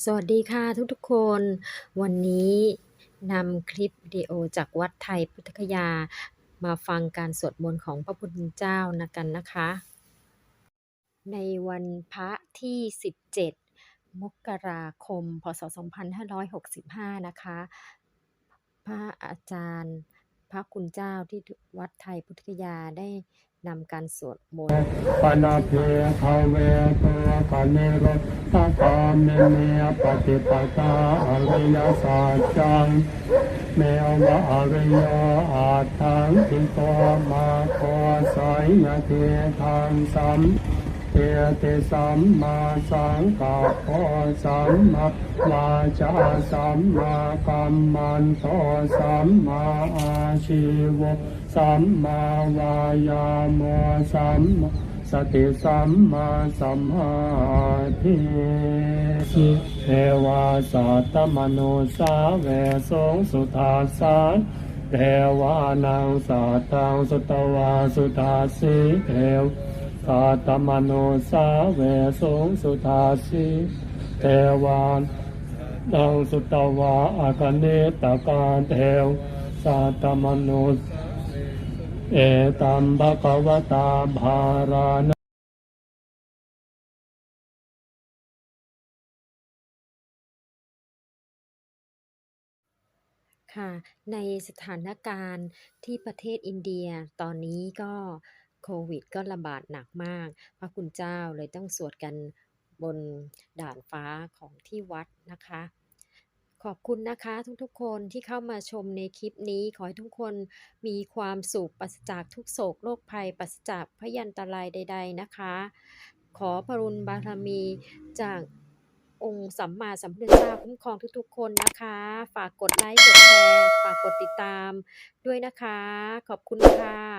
สวัสดีค่ะทุกๆคน วันนี้นำคลิปวิดีโอจากวัดไทยพุทธคยา มาฟังการสวดมนต์ของพระพุทธเจ้านะกันนะคะ ในวันพระที่ 17 มกราคม พศ 2565 นะคะ พระอาจารย์พระคุณเจ้าที่วัดไทยพุทธคยาได้นำการสวดมนต์ปนาเพภาเว นิโรธาคามิเมปฏิปตาอริยสัจจังเมวะอริยอาทังติโตมาโคสายยเททังสัมเตติสัมมาสังกัปปสัมมาวาจาสัมมากัมมันโตสัมมาอาชีวสัมมาวายามะสัมมา สติสัมมาสัมภาทิสิเทวาสัตตมโนสาเวสงสุทาสานเทวานังสัตตังสุตวาสุทาสิเทวสัตตมโนสาเวสงสุทาสิเทวานังสุตวาอากเนตการเทวสัตตมโน เอตัมภะคะวตาภารานะค่ะในสถานการณ์ที่ประเทศอินเดียตอนนี้ก็โควิดก็ระบาดหนักมาก พระคุณเจ้าเลยต้องสวดกันบนด่านฟ้าของที่วัดนะคะ ขอบคุณนะคะทุกๆ คนที่เข้ามาชมในคลิปนี้ ขอให้ทุกคนมีความสุขปราศจากทุกโศกโรคภัยปราศจากพยันตรายใด ๆนะคะ ขอพระรุณบารมีจากองค์สัมมาสัมพุทธเจ้าคุ้มครองทุกๆ คนนะคะ ฝากกดไลค์กดแชร์ฝากกดติดตามด้วยนะคะ ขอบคุณค่ะ